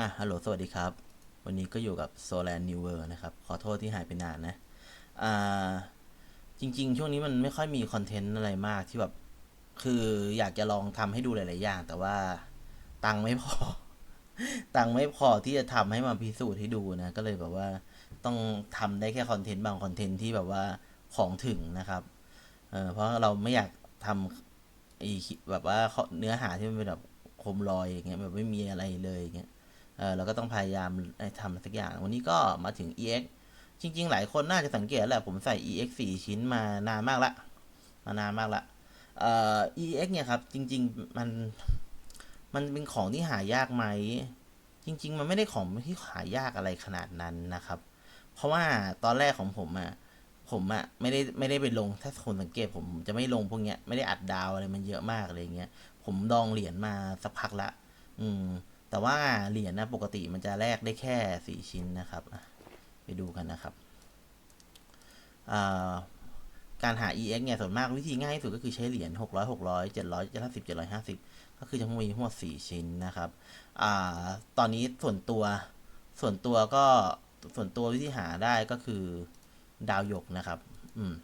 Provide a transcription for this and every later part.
อะฮัลโหล สวัสดีครับ วันนี้ก็อยู่กับ Solan New World นะครับ ขอโทษที่หายไปนานนะ อ่า จริง ๆ ช่วงนี้มันไม่ค่อยมีคอนเทนต์อะไรมากที่แบบ คืออยากจะลองทำให้ดูหลาย ๆ อย่าง แต่ว่าตังไม่พอ ตังไม่พอที่จะทำให้มาพิสูจน์ให้ดูนะ ก็เลยแบบว่าต้องทำได้แค่คอนเทนต์บางคอนเทนต์ที่แบบว่าของถึงนะครับ เออเพราะเราไม่อยากทำอ้แบบว่าเนื้อหาที่มันเป็นแบบโคมลอยอย่างเงี้ยแบบไม่มีอะไรเลยอย่างเงี้ย เออเราก็ต้องพยายามทำสักอย่าง วันนี้ก็มาถึง EX จริง ๆ หลายคนน่าจะสังเกตแหละผมใส่ EX 4 ชิ้นมานานมากละ มานานมากละเอ่อ EX เนี่ยครับ จริง ๆ มัน มันเป็นของที่หายากไหม จริง ๆ มันไม่ได้ของที่หายากอะไรขนาดนั้นนะครับ เพราะว่าตอนแรกของผมอะผมอะ่ะไม่ได้ไม่ได้ไปลงถ้าคนสังเกตผมผมจะไม่ลงพวกเนี้ยไม่ได้อัดดาวอะไรมันเยอะมากอะไรเงี้ยผมดองเหรียญมาสักพักละ อืม แต่ว่าเหรียญนะปกติมันจะแลกได้แค่สี่ชิ้นนะครับ ไปดูกันนะครับ การหา EX เนี่ยส่วนมากวิธีง่ายที่สุดก็คือใช้เหรียญ600 600 700 750 750 ก็คือจะมีทั้งหมด4ชิ้นนะครับอตอนนี้ส่วนตัวส่วนตัวก็ส่วนตัววิธีหาได้ก็คือดาวหยกนะครับ อืม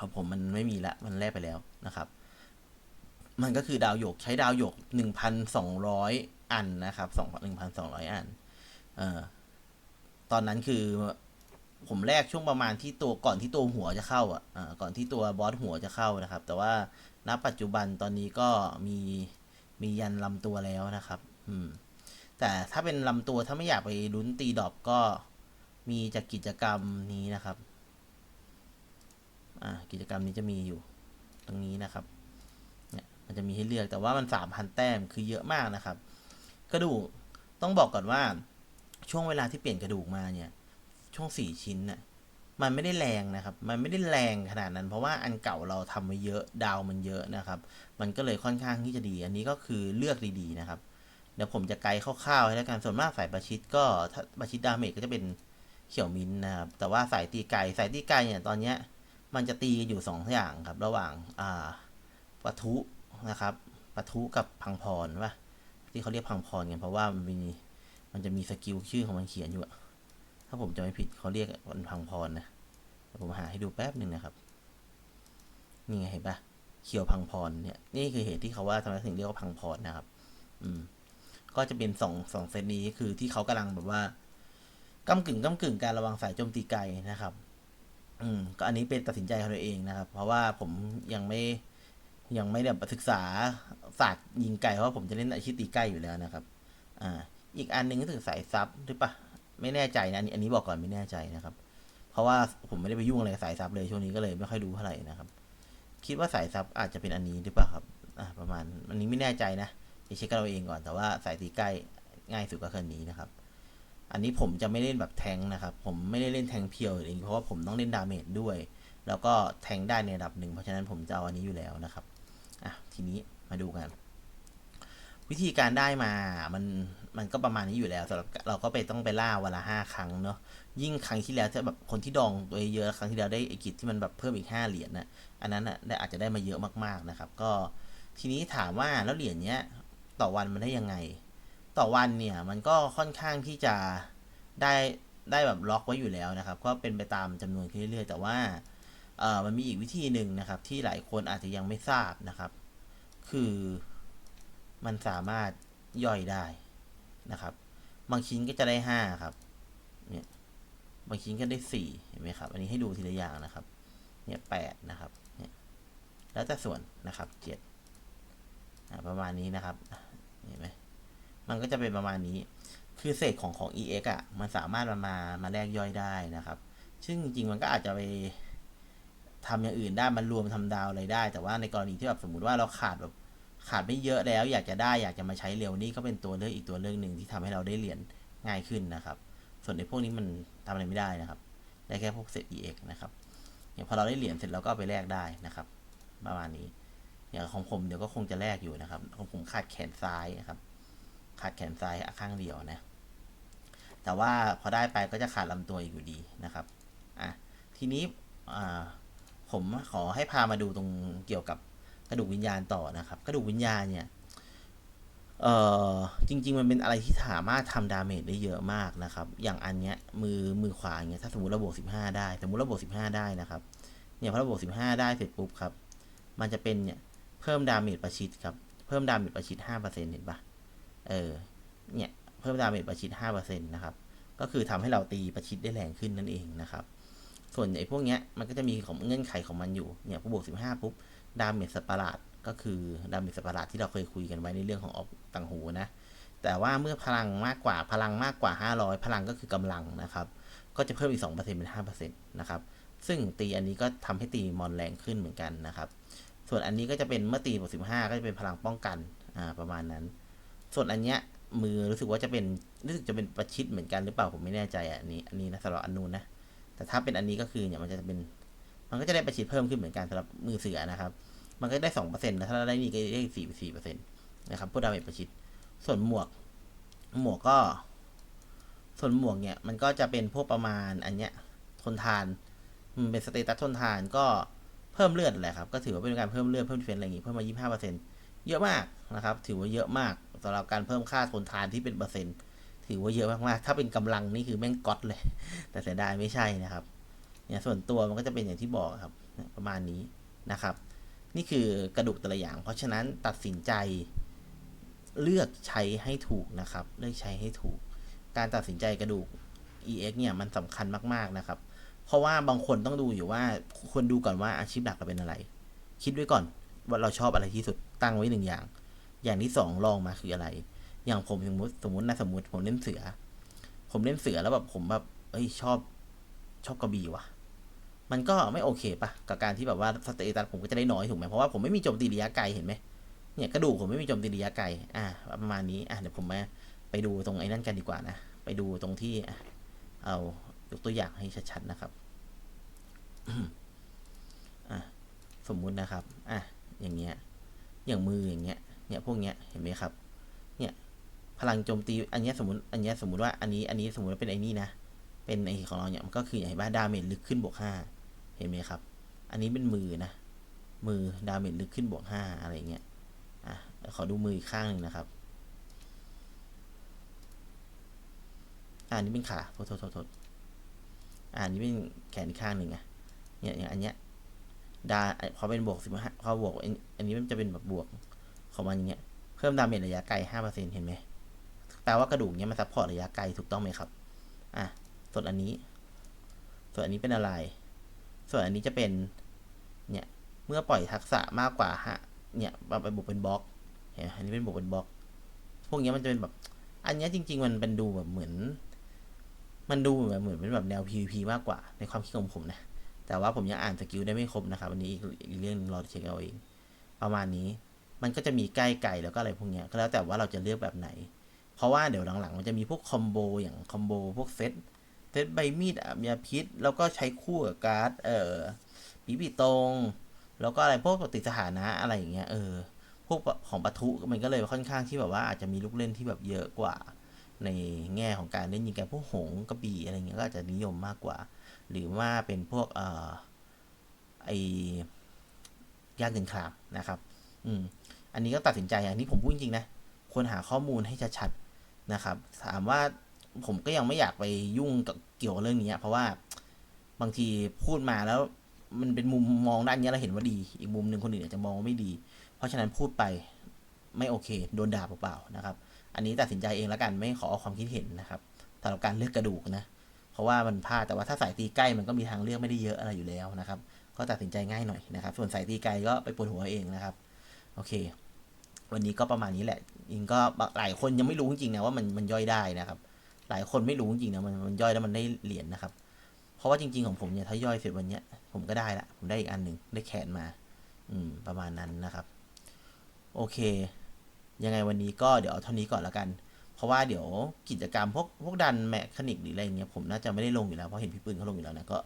ของผมมันไม่มีละ มันแลกไปแล้วนะครับ มันก็คือดาวหยกใช้ดาวหยก1,200อั อันนะครับสองหนึ่งพันสองร้อยอัน เอ่อ ตอนนั้นคือผมแรกช่วงประมาณที่ตัวก่อนที่ตัวหัวจะเข้าอะก่อนที่ตัวบอสหัวจะเข้านะครับ แต่ว่าณปัจจุบันตอนนี้ก็มีมียันลำตัวแล้วนะครับ อืม แต่ถ้าเป็นลำตัวถ้าไม่อยากไปลุ้นตีดอบก็มีจากกิจกรรมนี้นะครับ อ่า กิจกรรมนี้จะมีอยู่ ตรงนี้นะครับ เนี่ย มันจะมีให้เลือกแต่ว่ามันสามพันแต้มคือเยอะมากนะครับ กระดูกต้องบอกก่อนว่าช่วงเวลาที่เปลี่ยนกระดูกมาเนี่ย ช่วงสี่ชิ้นน่ะมันไม่ได้แรงนะครับ มันไม่ได้แรงขนาดนั้น เพราะว่าอันเก่าเราทำมาเยอะดาวมันเยอะนะครับ มันก็เลยค่อนข้างที่จะดี อันนี้ก็คือเลือกดีๆนะครับ เดี๋ยวผมจะไกด์คร่าวๆให้แล้วกันส่วนมากสายประชิดก็ถ้าประชิดดาเมจก็จะเป็นเขียวมินนะครับ แต่ว่าสายตีไกสายตีไกเนี่ยตอนเนี้ยมันจะตีอยู่สองอย่างครับ ระหว่างอ่าปะทุนะครับปะทุกับพังพรว่า ที่เขาเรียกพังพรกันเพราะว่ามันมีมันจะมีสกิลชื่อของมันเขียนอยู่อะถ้าผมจะไม่ผิดเขาเรียกมันพังพรนะผมหาให้ดูแป๊บหนึ่งนะครับ นี่ไงเห็นปะเขียวพังพรเนี่ย นี่คือเหตุที่เขาว่าทำไมถึงเรียกว่าพังพรนะครับ อืม ก็จะเป็นสองสองเซตนี้คือที่เขากำลังแบบว่ากำกึ่งกำกึ่งการระวังสายโจมตีไกลนะครับ อืม ก็อันนี้เป็นตัดสินใจของตัวเองนะครับ เพราะว่าผมยังไม่ยังไม่ได้ศึกษา ศาสตร์ยิงไกลเพราะผมจะเล่นอาชีพตีใกล้อยู่แล้วนะครับ อ่า อีกอันหนึ่งก็คือสายซับหรือปะไม่แน่ใจนะอันนี้อันนี้บอกก่อนไม่แน่ใจนะครับ เพราะว่าผมไม่ได้ไปยุ่งอะไรกับสายซับเลยช่วงนี้ก็เลยไม่ค่อยรู้เท่าไหร่นะครับ คิดว่าสายซับอาจจะเป็นอันนี้หรือเปล่าครับ อ่า ประมาณอันนี้ไม่แน่ใจนะจะเช็คกันเราเองก่อนแต่ว่าสายตีใกล้ง่ายสุดก็คืออนนี้นะครับ อันนี้ผมจะไม่เล่นแบบแทงนะครับ ผมไม่ได้เล่นแทงเพียวเองเพราะว่าผมต้องเล่นดาเมจด้วย แล้วก็แทงได้ในระดับหนึ่งเพราะฉะนั้นผมจะเอาอันนี้อยู่แล้วนะครับอะทีนี้ มาดูกัน วิธีการได้มา มัน มันก็ประมาณนี้อยู่แล้วสำหรับเราก็ไปต้องไปล่าวันละห้าครั้งเนาะ ยิ่งครั้งที่แล้วถ้าแบบคนที่ดองตัวเยอะครั้งที่แล้วได้ไอกิจที่มันแบบเพิ่มอีกห้าเหรียญนะอันนั้นอะได้อาจจะได้มาเยอะมากๆนะครับ ก็ทีนี้ถามว่าแล้วเหรียญเนี้ยต่อวันมันได้ยังไง ต่อวันเนี่ยมันก็ค่อนข้างที่จะได้ได้แบบล็อกไว้อยู่แล้วนะครับ ก็เป็นไปตามจำนวนขึ้นเรื่อยๆ แต่ว่าเออมันมีอีกวิธีหนึ่งนะครับ ที่หลายคนอาจจะยังไม่ทราบนะครับ คือมันสามารถย่อยได้นะครับ บางชิ้นก็จะได้ห้าครับ เนี่ย บางชิ้นก็ได้สี่เห็นไหมครับ อันนี้ให้ดูทีละอย่างนะครับ เนี่ยแปดนะครับ เนี่ย แล้วแต่ส่วนนะครับเจ็ดประมาณนี้นะครับ เห็นไหมมันก็จะเป็นประมาณนี้ คือเศษของของ EX อะ มันสามารถมามามาแลกย่อยได้นะครับ ซึ่งจริงๆมันก็อาจจะไป ทำอย่างอื่นได้มันรวมทำดาวอะไรได้ แต่ว่าในกรณีที่แบบสมมติว่าเราขาดแบบขาดไม่เยอะแล้ว อยากจะได้อยากจะมาใช้เร็วนี่ก็เป็นตัวเลือกอีกตัวเลือกหนึ่งที่ทำให้เราได้เหรียญง่ายขึ้นนะครับ ส่วนในพวกนี้มันทำอะไรไม่ได้นะครับ ได้แค่พวกเศษ EX นะครับอย่างพอเราได้เหรียญเสร็จเราก็ไปแลกได้นะครับประมาณนี้ อย่างของผมเดี๋ยวก็คงจะแลกอยู่นะครับของผมขาดแขนซ้ายนะครับ ขาดแขนซ้ายข้างเดียวนะแต่ว่าพอได้ไปก็จะขาดลำตัวอีกอยู่ดีนะครับอะทีนี้อ่า ผมขอให้พามาดูตรงเกี่ยวกับกระดูกวิญญาณต่อนะครับ กระดูกวิญญาณเนี่ยเออจริง ๆ มันเป็นอะไรที่สามารถทำดาเมจได้เยอะมากนะครับ อย่างอันเนี้ยมือมือขวาเงี้ยถ้าสมมติเราบวกสิบห้าได้ สมมติเราบวกสิบห้าได้นะครับ เนี่ยพอเราบวกสิบห้าได้เสร็จปุ๊บครับ มันจะเป็นเนี่ยเพิ่มดาเมจประชิดครับ เพิ่มดาเมจประชิดห้าเปอร์เซ็นต์เห็นปะเออ เนี่ยเพิ่มดาเมจประชิดห้าเปอร์เซ็นต์นะครับ ก็คือทำให้เราตีประชิดได้แรงขึ้นนั่นเองนะครับ ส่วนไอ้พวกเนี้ยมันก็จะมีของเงื่อนไขของมันอยู่เนี่ยพอบวกสิบห้าปุ๊บดาเมจสปาร์ตก็คือดาเมจสปาร์ตที่เราเคยคุยกันไว้ในเรื่องของออกต่างหูนะ แต่ว่าเมื่อพลังมากกว่าพลังมากกว่า 500 พลังก็คือกำลังนะครับ ก็จะเพิ่มอีก 2%เป็น5%นะครับซึ่งตีอันนี้ก็ทำให้ตีมอนแรงขึ้นเหมือนกันนะครับ ส่วนอันนี้ก็จะเป็นเมื่อตีบวก15 ก็จะเป็นพลังป้องกันอ่าประมาณนั้น ส่วนอันเนี้ยมือรู้สึกว่าจะเป็นรู้สึกจะเป็นประชิดเหมือนกันหรือเปล่าผมไม่แน่ใจอะอันนี้อันนี้นะสำหรับอันนู้นนะ แต่ถ้าเป็นอันนี้ก็คือเนี่ยมันจะเป็น มันก็จะได้ประชิดเพิ่มขึ้นเหมือนกันสำหรับมือเสือนะครับ มันก็ได้สองเปอร์เซ็นต์นะถ้าเราได้นี่ก็ได้สี่สี่เปอร์เซ็นต์นะครับพวกดาเมจประชิดส่วนหมวก หมวกก็ ส่วนหมวกเนี่ยมันก็จะเป็นพวกประมาณอันเนี้ยทนทานมันเป็นสเตตัสทนทานก็เพิ่มเลือดแหละครับก็ถือว่าเป็นการเพิ่มเลือดเพิ่มเฟนอะไรอย่างงี้เพิ่มมายี่ห้าเปอร์เซ็นต์เยอะมากนะครับ ถือว่าเยอะมากสำหรับการเพิ่มค่าทนทานที่เป็นเปอร์เซ็นต์ ถือว่าเยอะมากๆ ถ้าเป็นกำลังนี่คือแม่งก๊อตเลย แต่เสียดายไม่ใช่นะครับ เนี่ยส่วนตัวมันก็จะเป็นอย่างที่บอกครับ ประมาณนี้นะครับ นี่คือกระดูกแต่ละอย่าง เพราะฉะนั้นตัดสินใจเลือกใช้ให้ถูกนะครับ เลือกใช้ให้ถูก การตัดสินใจกระดูก EX เนี่ยมันสำคัญมากๆนะครับ เพราะว่าบางคนต้องดูอยู่ว่าควรดูก่อนว่าอาชีพหลักเราเป็นอะไร คิดไว้ก่อนว่าเราชอบอะไรที่สุดตั้งไว้หนึ่งอย่าง อย่างที่สองลองมาคืออะไร อย่างผมสมมติสมมตินะสมมติผมเล่นเสือ ผมเล่นเสือแล้วแบบผมแบบเอ้ยชอบชอบกระบี่ว่ะ มันก็ไม่โอเคปะกับการที่แบบว่าสเตตัสผมก็จะได้น้อยถูกไหมเพราะว่าผมไม่มีโจมตีระยะไกลเห็นไหมเนี่ยกระดูกผมไม่มีโจมตีระยะไกลอ่าประมาณนี้อะเดี๋ยวผมมาไปดูตรงไอ้นั่นกันดีกว่านะไปดูตรงที่เอายกตัวอย่างให้ชัดๆนะครับอะสมมุตินะครับ อะ อย่างเงี้ย อย่างมืออย่างเงี้ย เนี่ยพวกเนี้ย เห็นไหมครับ เนี่ย พลังโจมตี อันนี้สมมติ อันนี้สมมติว่า อันนี้ อันนี้สมมติว่าเป็นไอ้นี่นะ เป็นไอของเราเนี่ย มันก็คืออย่างเห็นว่าดาเมจลึกขึ้นบวกห้าเห็นไหมครับ อันนี้เป็นมือนะ มือดาเมจลึกขึ้นบวกห้าอะไรเงี้ย อะ ขอดูมืออีกข้างหนึ่งนะครับอ่านี้เป็นขาโทษโทษโทษอ่านี้เป็นแขนอีกข้างหนึ่งอะเนี่ยอย่างอันเนี้ย ดา พอเป็นบวกสิบห้าพอบวก อันนี้มันจะเป็นแบบบวกของมันอย่างเงี้ย เพิ่มดาเมจระยะไกลห้าเปอร์เซ็นต์เห็นไหม แปลว่ากระดูกเนี้ยมันซัพพอร์ตระยะไกลถูกต้องไหมครับ อะ ส่วนอันนี้ ส่วนอันนี้เป็นอะไร ส่วนอันนี้จะเป็น เนี่ย เมื่อปล่อยทักษะมากกว่าฮะ เนี่ยมาไปบวกเป็นบล็อก เห็นไหมอันนี้เป็นบวกเป็นบล็อก พวกเนี้ยมันจะเป็นแบบ อันเนี้ยจริง ๆ มันเป็นดูแบบเหมือน มันดูแบบเหมือนเป็นแบบแนว PVP มากกว่า ในความคิดของผมนะ แต่ว่าผมยังอ่านสกิลได้ไม่ครบนะครับอันนี้อีกเรื่องรอเช็คเอาเอง ประมาณนี้ มันก็จะมีใกล้ไก่แล้วก็อะไรพวกเนี้ยก็แล้วแต่ว่าเราจะเลือกแบบไหน เพราะว่าเดี๋ยวหลังๆ มันจะมีพวกคอมโบอย่างคอมโบพวกเซตเซตใบมีดอาบยาพิษ แล้วก็ใช้คู่กับการ์ดเอ่อปีบีตรง แล้วก็อะไรพวกปฏิสถานะอะไรอย่างเงี้ยเออพวกของปะทุมันก็เลยค่อนข้างที่แบบว่าอาจจะมีลูกเล่นที่แบบเยอะกว่า ในแง่ของการเล่นยิงแกพวกหงกระบี่อะไรเงี้ยก็อาจจะนิยมมากกว่า หรือว่าเป็นพวกเอ่อไอยากเดินคลามนะครับ อืม อันนี้ก็ตัดสินใจอันนี้ผมพูดจริงๆนะ ควรหาข้อมูลให้ชัดๆ นะครับ ถามว่าผมก็ยังไม่อยากไปยุ่งกับเกี่ยวกับเรื่องนี้ เพราะว่าบางทีพูดมาแล้วมันเป็นมุมมองด้านนี้เราเห็นว่าดี อีกมุมหนึ่งคนอื่นอาจจะมองว่าไม่ดี เพราะฉะนั้นพูดไปไม่โอเค โดนด่าเปล่าๆนะครับ อันนี้ตัดสินใจเองแล้วกันไม่ขอเอาความคิดเห็นนะครับสำหรับการเลือกกระดูกนะ เพราะว่ามันพลาดแต่ว่าถ้าสายตีใกล้มันก็มีทางเลือกไม่ได้เยอะอะไรอยู่แล้วนะครับ ก็ตัดสินใจง่ายหน่อยนะครับ ส่วนสายตีไกลก็ไปปวดหัวเองนะครับ โอเค วันนี้ก็ประมาณนี้แหละยิงก็หลายคนยังไม่รู้จริงๆนะว่ามันมันย่อยได้นะครับ หลายคนไม่รู้จริงๆนะมันมันย่อยแล้วมันได้เหรียญนะครับ เพราะว่าจริง ๆของผมเนี่ยถ้าย่อยเสร็จวันเนี้ยผมก็ได้ละผมได้อีกอันหนึ่งได้แขนมา อืม ประมาณนั้นนะครับ โอเค ยังไงวันนี้ก็เดี๋ยวเอาเท่านี้ก่อนละกัน เพราะว่าเดี๋ยวกิจกรรมพวกพวกดันแมคานิกหรืออะไรเงี้ยผมน่าจะไม่ได้ลงอยู่แล้วเพราะเห็นพี่ปืนเขาลงอยู่แล้วนะก็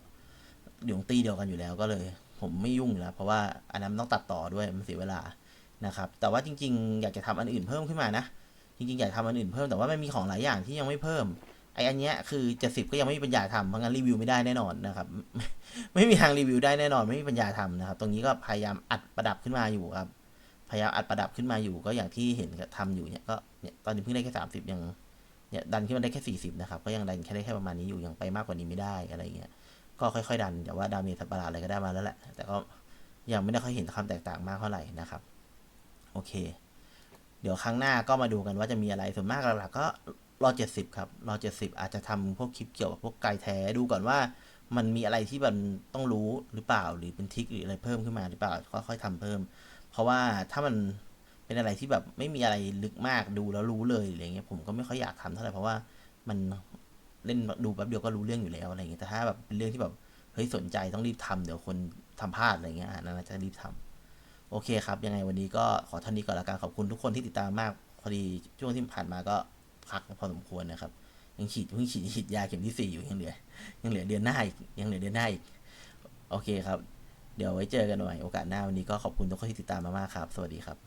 เดี๋ยวตีเดียวกันอยู่แล้วก็เลย ผมไม่ยุ่งอยู่แล้วเพราะว่าอันนั้นต้องตัดต่อด้วยมันเสียเวลา นะครับ แต่ว่าจริง ๆ อยากจะทำอันอื่นเพิ่มขึ้นมานะ จริงๆ อยากทำอันอื่นเพิ่ม แต่ว่ามันมีของหลายอย่างที่ยังไม่เพิ่ม ไออันเนี้ยคือเจ็ดสิบก็ยังไม่มีปัญญาทำเพราะงั้นรีวิวไม่ได้แน่นอนนะครับ ไม่มีทางรีวิวได้แน่นอน ไม่มีปัญญาทำนะครับ ตรงนี้ก็พยายามอัดประดับขึ้นมาอยู่ครับ พยายามอัดประดับขึ้นมาอยู่ ก็อย่างที่เห็นทำอยู่เนี่ย ก็เนี่ยตอนนี้เพิ่งได้แค่สามสิบยังเนี่ยดันขึ้นมาได้แค่สี่สิบนะครับ ก็ยังดันแค่ได้แค่ประมาณนี้อยู่ ยังไปมากกว่านี้ไม่ได้อะไรเงี้ย ก็ค่อยๆ ดัน แต่ว่าดาเมจสัตว์ประหลาดอะไรก็ได้มาแล้วแหละ แต่ก็ยังไม่ได้ค่อยเห็นความแตกต่างมากเท่าไหร่นะครับ โอเค เดี๋ยวครั้งหน้าก็มาดูกันว่าจะมีอะไรส่วนมากหลักๆก็รอเจ็ดสิบครับรอเจ็ดสิบอาจจะทำพวกคลิปเกี่ยวกับพวกไก่แท้ดูก่อนว่า มันมีอะไรที่มันต้องรู้หรือเปล่าหรือเป็นทิคหรืออะไรเพิ่มขึ้นมาหรือเปล่าค่อยๆทำเพิ่ม เพราะว่าถ้ามันเป็นอะไรที่แบบไม่มีอะไรลึกมากดูแล้วรู้เลยอะไรเงี้ยผมก็ไม่ค่อยอยากทำเท่าไหร่เพราะว่ามันเล่นดูแป๊บเดียวก็รู้เรื่องอยู่แล้วอะไรเงี้ยแต่ถ้าแบบเป็นเรื่องที่แบบเฮ้ยสนใจต้องรีบทำเดี๋ยวคนทำพลาดอะไรเงี้ยอันนั้นจะรีบทำ โอเคครับ ยังไงวันนี้ก็ขอเท่านี้ก่อนละกันขอบคุณทุกคนที่ติดตามมาก พอดีช่วงที่ผ่านมาก็พักพอสมควรนะครับ ยังฉีดเพิ่งฉีดฉีดยาเข็มที่สี่อยู่ยังเหลือ ยังเหลือเดือนหน้าอีกยังเหลือเดือนหน้าอีกโอเคครับ เดี๋ยวไว้เจอกันใหม่โอกาสหน้าวันนี้ก็ขอบคุณทุกคนที่ติดตามมามากครับ สวัสดีครับ